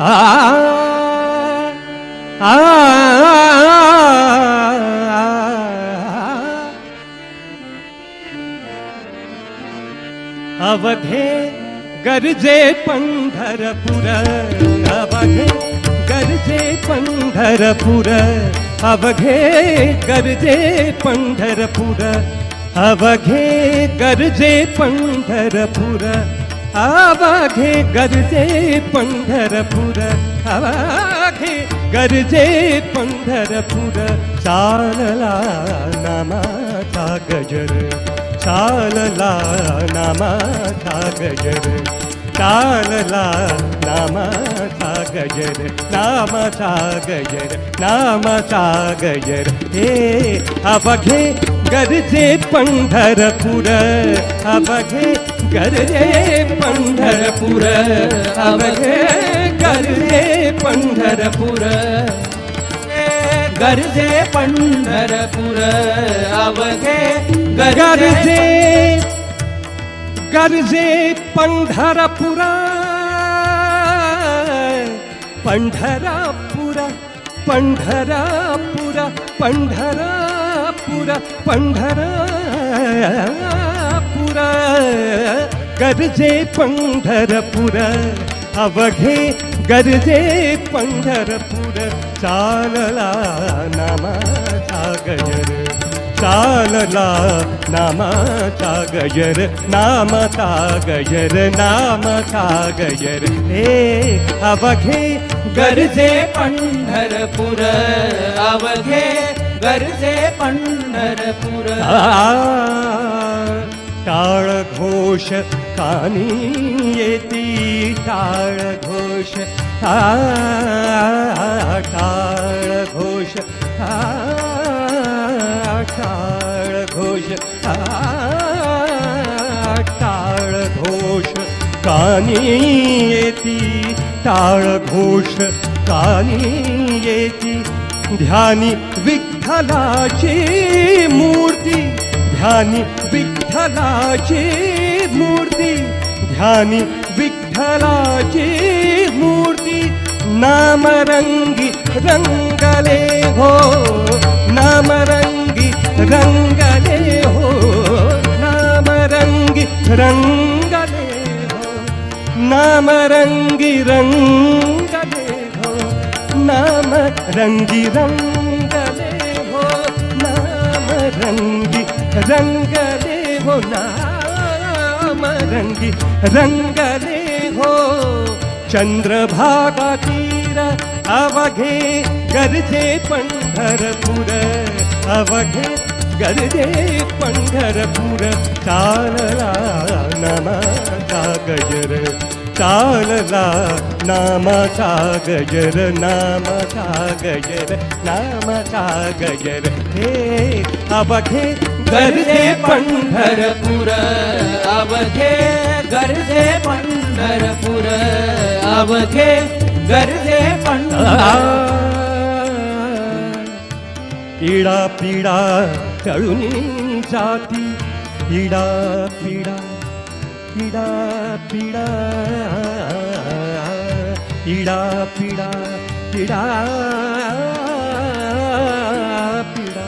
आ आ अवघे गरजे पंढरपूर अवघे गरजे पंढरपूर अवघे गरजे पंढरपूर अवघे गरजे पंढरपूर अवघे गरजे पंढरपूर अवघे गरजे पंढरपूर. चालला नामाचा गजर चालला नामाचा गजर. चालला नामाचा गजर नामाचा गजर नामाचा गजर. हे अबघे गरजे पंढरपूर अबघे गरजे पंढरपूर. कर रे पंढरपूर. गरजे पंढरपूर. अवघे गरजे गरजे पंढरपुरा. पंढरापुरा पंढरापुरा पंढरापुरा पंढरापुरा. गरजे पंढरपुर अवघे गरजे पंढरपूर चालला नामाचा गजर चालला नामाचा गजर नामता गजर नामता गजर हे अवघे गरजे पंढरपूर अवघे गरजे पंढरपूर. टाळघोष कानी येती टाळघोष टाळघोष टाळघोष टाळघोष कानी येती टाळघोष कानी येती ध्यानी विठ्ठलाची मूर्ती ध्यानी विठ्ठ विठ्ठलाची मूर्ती, ध्यानी मूर्ती, नामरंगी रंगले हो, नामरंगी रंगले हो, नामरंगी रंगले हो, नामरंगी रंगले हो नाम रंगी रंगले हो नाम रंगी रंगले हो नाम हो चंद्रभागा तीर अवघे गरजे पंढरपूर अवघे गरजे नामाचा गजर चालला. नामाचा गजर नामाचा गजर नामाचा गजर हे अवघे गर्जे पंढरपूर अवघे गर्जे पंढरपूर अवघे गर्जे पंढर पीडा पिडा तळुनी जाती पीडा पिडा इडा पिडा इडा पिडा पिडा पिडा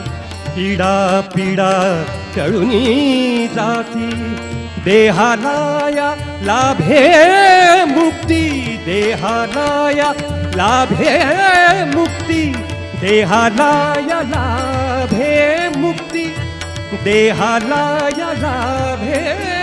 इडा पिडा टळुनी जाती देहानाया लाभे मुक्ती देहानाया लाभे मुक्ती देहानाया लाभे मुक्ती देहानाया लाभे